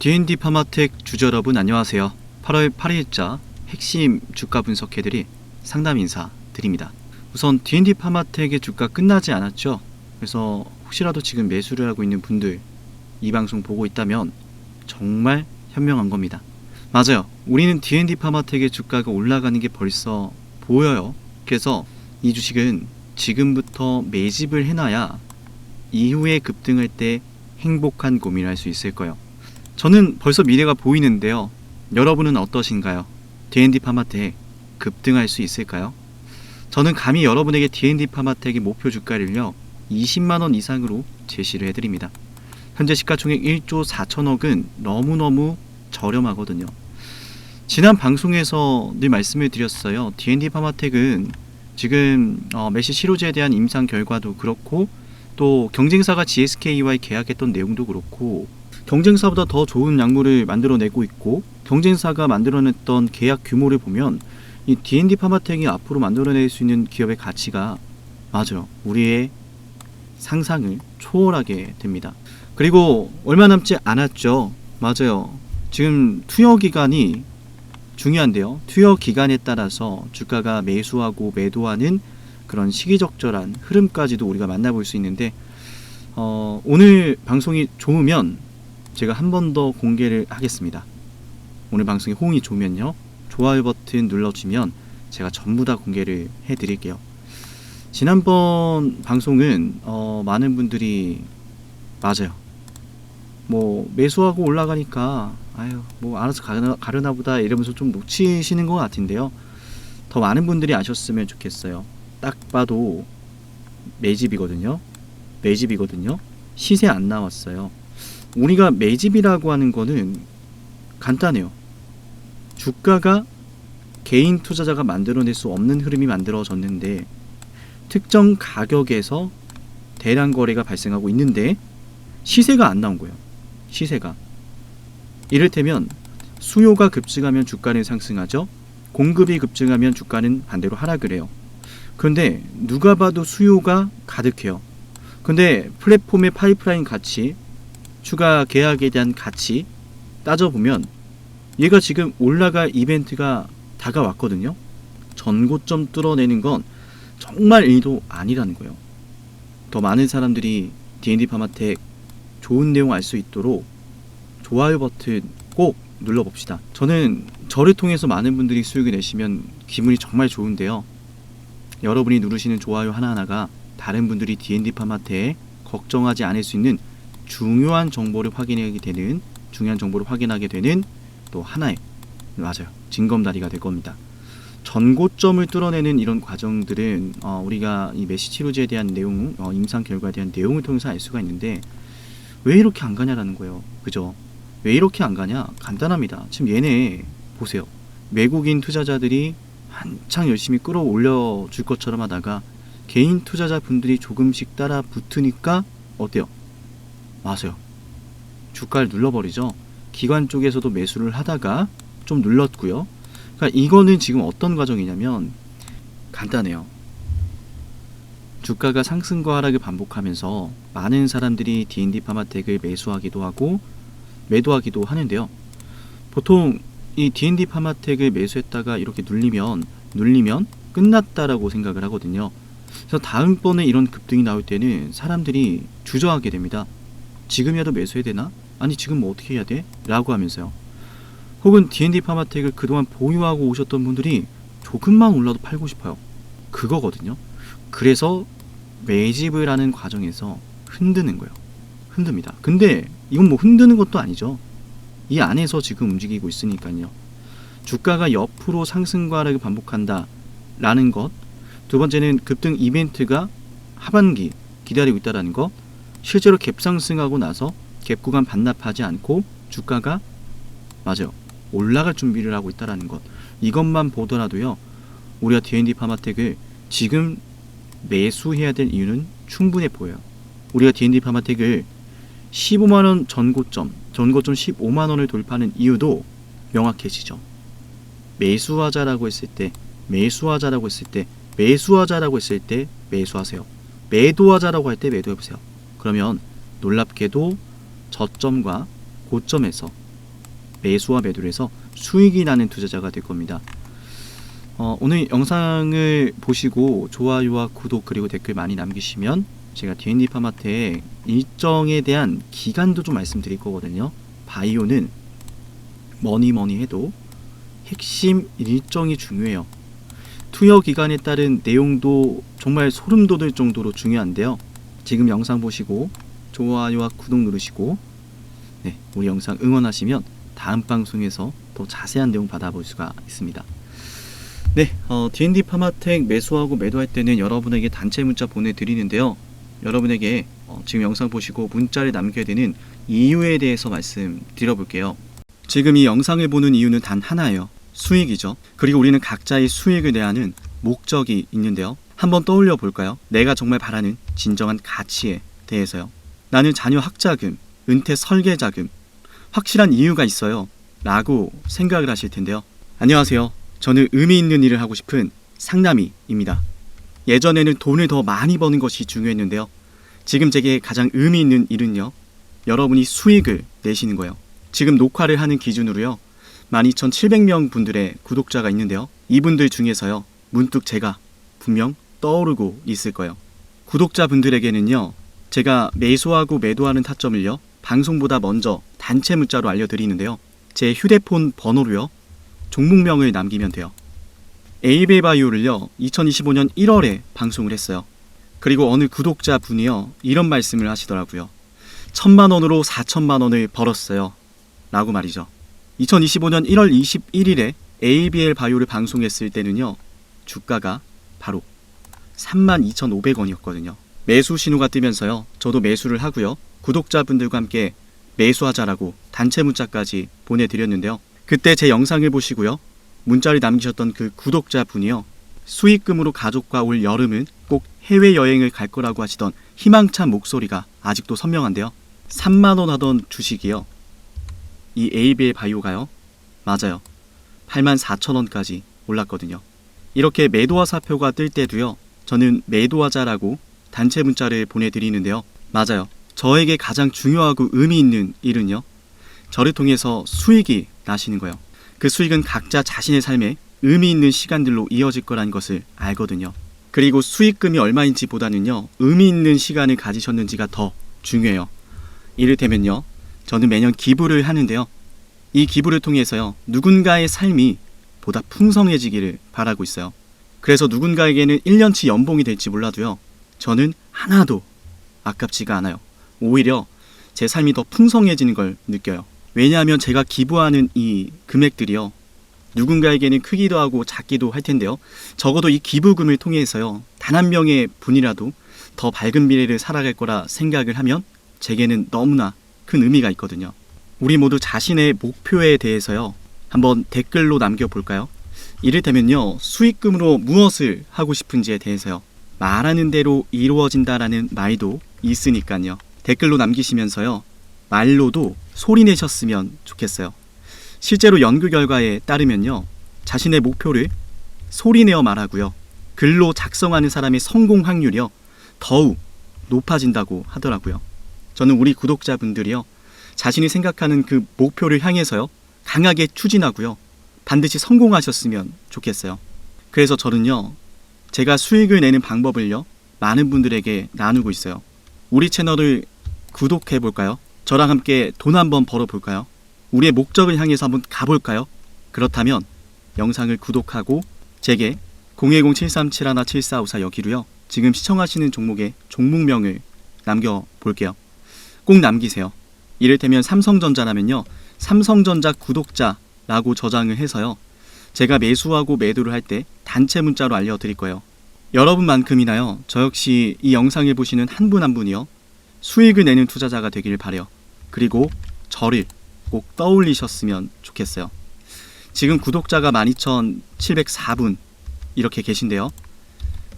D&D 파마텍 주주 여러분 안녕하세요. 8월 8일자 핵심 주가 분석해드릴 상담 인사 드립니다. 우선 D&D 파마텍의 주가 끝나지 않았죠. 그래서 혹시라도 지금 매수를 하고 있는 분들 이 방송 보고 있다면 정말 현명한 겁니다. 맞아요. 우리는 D&D 파마텍의 주가가 올라가는 게 벌써 보여요. 그래서 이 주식은 지금부터 매집을 해놔야 이후에 급등할 때 행복한 고민을 할 수 있을 거예요. 저는 벌써 미래가 보이는데요. 여러분은 어떠신가요? D&D 파마텍 급등할 수 있을까요? 저는 감히 여러분에게 D&D 파마텍의 목표 주가를요. 20만 원 이상으로 제시를 해드립니다. 현재 시가총액 1조 4천억은 너무너무 저렴하거든요. 지난 방송에서 늘 말씀을 드렸어요. D&D 파마텍은 지금 어, 메시 치료제에 대한 임상 결과도 그렇고 또 경쟁사가 GSK와의 계약했던 내용도 그렇고 경쟁사보다 더 좋은 약물을 만들어내고 있고 경쟁사가 만들어냈던 계약 규모를 보면 이 D&D 파마텍이 앞으로 만들어낼 수 있는 기업의 가치가 맞아요. 우리의 상상을 초월하게 됩니다. 그리고 얼마 남지 않았죠. 맞아요. 지금 투여 기간이 중요한데요. 투여 기간에 따라서 주가가 매수하고 매도하는 그런 시기적절한 흐름까지도 우리가 만나볼 수 있는데 어, 오늘 방송이 좋으면 제가 한 번 더 공개를 하겠습니다. 오늘 방송이 호응이 좋으면요. 좋아요 버튼 눌러주면 제가 전부 다 공개를 해드릴게요. 지난번 방송은 어, 많은 분들이 맞아요. 뭐 매수하고 올라가니까 아유 뭐 알아서 가르나, 가르나 보다 이러면서 좀 놓치시는 것 같은데요. 더 많은 분들이 아셨으면 좋겠어요. 딱 봐도 매집이거든요. 매집이거든요. 시세 안 나왔어요. 우리가 매집이라고 하는 거는 간단해요. 주가가 개인 투자자가 만들어낼 수 없는 흐름이 만들어졌는데 특정 가격에서 대량 거래가 발생하고 있는데 시세가 안 나온 거예요. 시세가. 이를테면 수요가 급증하면 주가는 상승하죠. 공급이 급증하면 주가는 반대로 하락을 해요. 그런데 누가 봐도 수요가 가득해요. 근데 플랫폼의 파이프라인 가치, 추가 계약에 대한 가치 따져보면 얘가 지금 올라갈 이벤트가 다가왔거든요. 전고점 뚫어내는 건 정말 일도 아니라는 거예요. 더 많은 사람들이 D&D 파마텍 좋은 내용 알 수 있도록 좋아요 버튼 꼭 눌러봅시다. 저는 저를 통해서 많은 분들이 수익을 내시면 기분이 정말 좋은데요. 여러분이 누르시는 좋아요 하나하나가 다른 분들이 D&D 파마텍에 걱정하지 않을 수 있는 중요한 정보를 확인하게 되는 중요한 정보를 확인하게 되는 또 하나의 맞아요 징검다리가 될 겁니다. 전고점을 뚫어내는 이런 과정들은 어, 우리가 이 메시 치료제에 대한 내용, 어, 임상 결과에 대한 내용을 통해서 알 수가 있는데 왜 이렇게 안 가냐라는 거예요. 그죠? 왜 이렇게 안 가냐? 간단합니다. 지금 얘네 보세요. 외국인 투자자들이 한창 열심히 끌어올려 줄 것처럼 하다가 개인 투자자 분들이 조금씩 따라 붙으니까 어때요? 맞아요. 주가를 눌러버리죠. 기관 쪽에서도 매수를 하다가 좀 눌렀고요. 그러니까 이거는 지금 어떤 과정이냐면 간단해요. 주가가 상승과 하락을 반복하면서 많은 사람들이 D&D 파마텍을 매수하기도 하고 매도하기도 하는데요. 보통 이 D&D 파마텍을 매수했다가 이렇게 눌리면 눌리면 끝났다라고 생각을 하거든요. 그래서 다음번에 이런 급등이 나올 때는 사람들이 주저하게 됩니다. 지금이라도 매수해야 되나? 아니 지금 뭐 어떻게 해야 돼? 라고 하면서요. 혹은 D&D 파마텍을 그동안 보유하고 오셨던 분들이 조금만 올라도 팔고 싶어요. 그거거든요. 그래서 매집을 하는 과정에서 흔드는 거예요. 흔듭니다. 근데 이건 뭐 흔드는 것도 아니죠. 이 안에서 지금 움직이고 있으니까요. 주가가 옆으로 상승과 하락을 반복한다. 라는 것. 두 번째는 급등 이벤트가 하반기 기다리고 있다라는 것. 실제로 갭상승하고 나서 갭 구간 반납하지 않고 주가가 맞아요. 올라갈 준비를 하고 있다라는 것. 이것만 보더라도요. 우리가 D&D 파마텍을 지금 매수해야 될 이유는 충분해 보여요. 우리가 D&D 파마텍을 15만 원 전고점, 전고점 15만 원을 돌파하는 이유도 명확해지죠. 매수하자라고 했을 때, 매수하자라고 했을 때, 매수하자라고 했을 때 매수하세요. 매도하자라고 할 때 매도해 보세요. 그러면 놀랍게도 저점과 고점에서 매수와 매도를 해서 수익이 나는 투자자가 될 겁니다. 어, 오늘 영상을 보시고 좋아요와 구독 그리고 댓글 많이 남기시면 제가 D&D 파마텍 일정에 대한 기간도 좀 말씀드릴 거거든요. 바이오는 뭐니 뭐니 해도 핵심 일정이 중요해요. 투여 기간에 따른 내용도 정말 소름 돋을 정도로 중요한데요. 지금 영상 보시고 좋아요와 구독 누르시고 네, 우리 영상 응원하시면 다음 방송에서 더 자세한 내용 받아볼 수가 있습니다. 네, 어, D&D 파마텍 매수하고 매도할 때는 여러분에게 단체 문자 보내드리는데요. 여러분에게 어, 지금 영상 보시고 문자를 남겨야 되는 이유에 대해서 말씀드려 볼게요. 지금 이 영상을 보는 이유는 단 하나예요. 수익이죠. 그리고 우리는 각자의 수익을 내야 하는 목적이 있는데요. 한번 떠올려 볼까요? 내가 정말 바라는 진정한 가치에 대해서요. 나는 자녀 학자금, 은퇴 설계 자금, 확실한 이유가 있어요. 라고 생각을 하실 텐데요. 안녕하세요. 저는 의미 있는 일을 하고 싶은 상남이입니다. 예전에는 돈을 더 많이 버는 것이 중요했는데요. 지금 제게 가장 의미 있는 일은요. 여러분이 수익을 내시는 거예요. 지금 녹화를 하는 기준으로요. 12,700명 분들의 구독자가 있는데요. 이분들 중에서요. 문득 제가 분명 떠오르고 있을 거예요. 구독자분들에게는요. 제가 매수하고 매도하는 타점을요. 방송보다 먼저 단체 문자로 알려드리는데요. 제 휴대폰 번호로요. 종목명을 남기면 돼요. 에이베바이오를요. 2025년 1월에 방송을 했어요. 그리고 어느 구독자 분이요. 이런 말씀을 하시더라고요. 천만 원으로 4천만 원을 벌었어요. 라고 말이죠. 2025년 1월 21일에 ABL 바이오를 방송했을 때는요. 주가가 바로 32,500원이었거든요. 매수 신호가 뜨면서요. 저도 매수를 하고요. 구독자분들과 함께 매수하자라고 단체 문자까지 보내드렸는데요. 그때 제 영상을 보시고요. 문자를 남기셨던 그 구독자분이요. 수익금으로 가족과 올 여름은 꼭 해외여행을 갈 거라고 하시던 희망찬 목소리가 아직도 선명한데요. 3만원 하던 주식이요. 이 ABL 바이오가요. 맞아요. 8만 4천원까지 올랐거든요. 이렇게 매도와 사표가 뜰 때도요. 저는 매도하자라고 단체 문자를 보내드리는데요. 맞아요. 저에게 가장 중요하고 의미 있는 일은요. 저를 통해서 수익이 나시는 거예요. 그 수익은 각자 자신의 삶에 의미 있는 시간들로 이어질 거라는 것을 알거든요. 그리고 수익금이 얼마인지 보다는요. 의미 있는 시간을 가지셨는지가 더 중요해요. 이를테면요. 저는 매년 기부를 하는데요. 이 기부를 통해서요. 누군가의 삶이 보다 풍성해지기를 바라고 있어요. 그래서 누군가에게는 1년치 연봉이 될지 몰라도요. 저는 하나도 아깝지가 않아요. 오히려 제 삶이 더 풍성해지는 걸 느껴요. 왜냐하면 제가 기부하는 이 금액들이요. 누군가에게는 크기도 하고 작기도 할 텐데요. 적어도 이 기부금을 통해서요. 단 한 명의 분이라도 더 밝은 미래를 살아갈 거라 생각을 하면 제게는 너무나 큰 의미가 있거든요. 우리 모두 자신의 목표에 대해서요. 한번 댓글로 남겨볼까요? 이를테면요. 수익금으로 무엇을 하고 싶은지에 대해서요. 말하는 대로 이루어진다라는 말도 있으니까요. 댓글로 남기시면서요. 말로도 소리 내셨으면 좋겠어요. 실제로 연구 결과에 따르면요. 자신의 목표를 소리 내어 말하고요. 글로 작성하는 사람의 성공 확률이요. 더욱 높아진다고 하더라고요. 저는 우리 구독자분들이요. 자신이 생각하는 그 목표를 향해서요. 강하게 추진하고요. 반드시 성공하셨으면 좋겠어요. 그래서 저는요. 제가 수익을 내는 방법을요. 많은 분들에게 나누고 있어요. 우리 채널을 구독해 볼까요? 저랑 함께 돈 한번 벌어 볼까요? 우리의 목적을 향해서 한번 가볼까요? 그렇다면 영상을 구독하고 제게 010-7371-7454 여기로요. 지금 시청하시는 종목의 종목명을 남겨 볼게요. 꼭 남기세요. 이를테면 삼성전자라면요. 삼성전자 구독자라고 저장을 해서요. 제가 매수하고 매도를 할 때 단체 문자로 알려드릴 거예요. 여러분만큼이나요. 저 역시 이 영상을 보시는 한 분한 분이요. 수익을 내는 투자자가 되길 바래요. 그리고 저를 꼭 떠올리셨으면 좋겠어요. 지금 구독자가 12,704분 이렇게 계신데요.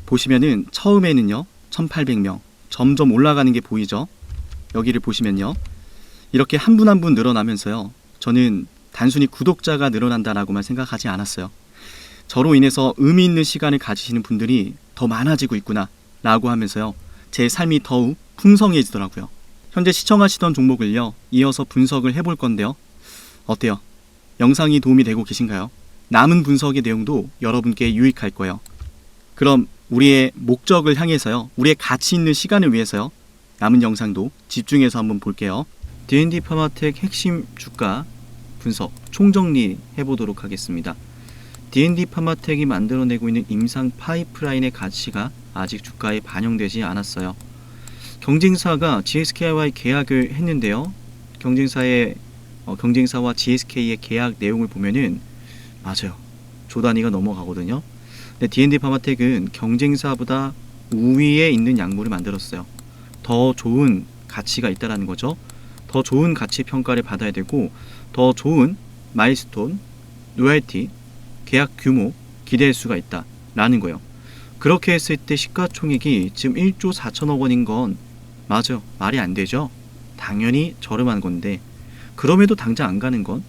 보시면은 처음에는요. 1,800명 점점 올라가는 게 보이죠? 여기를 보시면요. 이렇게 한 분 한분 늘어나면서요. 저는 단순히 구독자가 늘어난다라고만 생각하지 않았어요. 저로 인해서 의미 있는 시간을 가지시는 분들이 더 많아지고 있구나 라고 하면서요. 제 삶이 더욱 풍성해지더라고요. 현재 시청하시던 종목을요. 이어서 분석을 해볼 건데요. 어때요? 영상이 도움이 되고 계신가요? 남은 분석의 내용도 여러분께 유익할 거예요. 그럼 우리의 목적을 향해서요. 우리의 가치 있는 시간을 위해서요. 남은 영상도 집중해서 한번 볼게요. D&D 파마텍 핵심 주가 분석 총정리 해보도록 하겠습니다. D&D 파마텍이 만들어내고 있는 임상 파이프라인의 가치가 아직 주가에 반영되지 않았어요. 경쟁사가 GSK와 계약을 했는데요. 경쟁사의 어, 경쟁사와 GSK의 계약 내용을 보면은 맞아요. 조 단위가 넘어가거든요. 근데 D&D 파마텍은 경쟁사보다 우위에 있는 약물을 만들었어요. 더 좋은 가치가 있다라는 거죠. 더 좋은 가치 평가를 받아야 되고 더 좋은 마일스톤, 로얄티, 계약 규모 기대할 수가 있다라는 거예요. 그렇게 했을 때 시가총액이 지금 1조 4천억 원인 건 맞아요. 말이 안 되죠. 당연히 저렴한 건데 그럼에도 당장 안 가는 건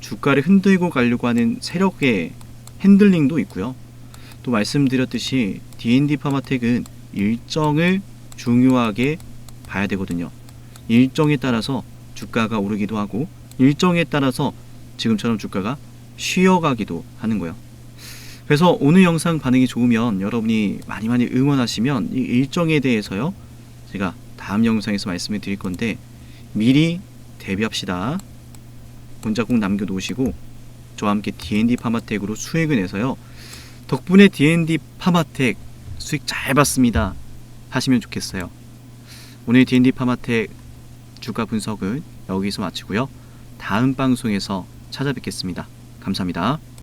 주가를 흔들고 가려고 하는 세력의 핸들링도 있고요. 또 말씀드렸듯이 D&D 파마텍은 일정을 중요하게 봐야 되거든요. 일정에 따라서 주가가 오르기도 하고 일정에 따라서 지금처럼 주가가 쉬어가기도 하는 거예요. 그래서 오늘 영상 반응이 좋으면 여러분이 많이 많이 응원하시면 이 일정에 대해서요. 제가 다음 영상에서 말씀을 드릴 건데 미리 대비합시다. 문자 꼭 남겨놓으시고 저와 함께 D&D 파마텍으로 수익을 내서요. 덕분에 D&D 파마텍 수익 잘 봤습니다. 하시면 좋겠어요. 오늘 D&D 파마텍 주가 분석은 여기서 마치고요. 다음 방송에서 찾아뵙겠습니다. 감사합니다.